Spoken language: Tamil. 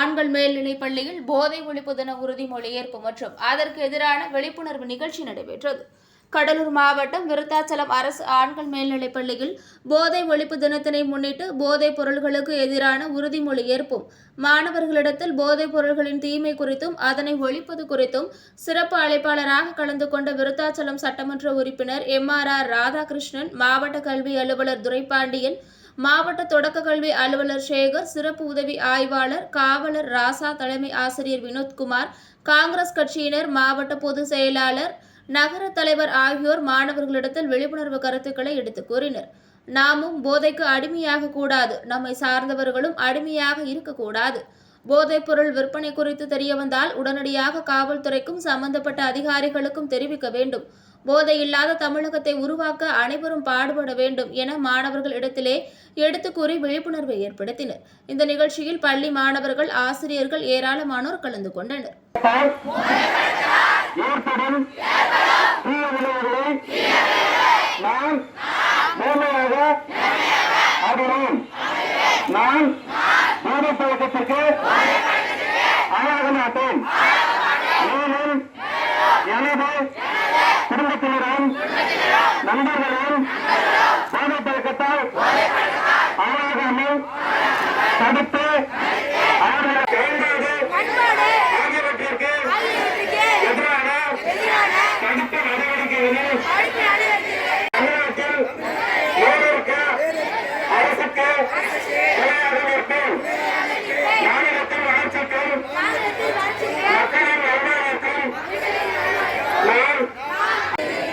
ஆண்கள் மேல்நிலைப் பள்ளியில் போதை ஒழிப்பு தின உறுதிமொழி ஏற்பு மற்றும் அதற்கு எதிரான விழிப்புணர்வு நிகழ்ச்சி நடைபெற்றது. கடலூர் மாவட்டம் விருத்தாச்சலம் அரசு ஆண்கள் மேல்நிலைப் பள்ளியில் போதை ஒழிப்பு தினத்தினை முன்னிட்டு போதைப் பொருள்களுக்கு எதிரான உறுதிமொழி ஏற்பும் மாணவர்களிடத்தில் போதைப் பொருள்களின் தீமை குறித்தும் அதனை ஒழிப்பது குறித்தும் சிறப்பு அழைப்பாளராக கலந்து கொண்ட விருத்தாச்சலம் சட்டமன்ற உறுப்பினர் எம் ஆர் ஆர் ராதாகிருஷ்ணன் மாவட்ட கல்வி அலுவலர் துரைப்பாண்டியன் மாவட்ட தொடக்க கல்வி அலுவலர் சேகர் சிறப்பு உதவி ஆய்வாளர் காவலர் ராசா தலைமை ஆசிரியர் வினோத்குமார் காங்கிரஸ் கட்சியினர் மாவட்ட பொதுச் செயலாளர் நகர தலைவர் ஆகியோர் மாணவர்களிடத்தில் விழிப்புணர்வு கருத்துக்களை எடுத்துக் கூறினர். நாமும் போதைக்கு அடிமையாக கூடாது. நம்மை சார்ந்தவர்களும் அடிமையாக இருக்கக்கூடாது போதைப்பொருள் விற்பனை குறித்து தெரியவந்தால் உடனடியாக காவல்துறைக்கும் சம்பந்தப்பட்ட அதிகாரிகளுக்கும் தெரிவிக்க வேண்டும். போதை இல்லாத தமிழகத்தை உருவாக்க அனைவரும் பாடுபட வேண்டும் என மாணவர்கள் இடத்திலே எடுத்து கூறி விழிப்புணர்வை ஏற்படுத்தினர். இந்த நிகழ்ச்சியில் பள்ளி மாணவர்கள் ஆசிரியர்கள் ஏராளமானோர் கலந்து கொண்டனர். நான் போலீஸ் பழக்கத்திற்கு ஆளாக மாட்டேன் மேலும் எனது குடும்பத்தினரும் நண்பர்களும் போதை பழக்கத்தால் ஆளாகாமல் தடுத்து ஆகியவற்றிற்கு எதிரான தடுப்பு நடவடிக்கைகளை தமிழகத்தில் அரசுக்கு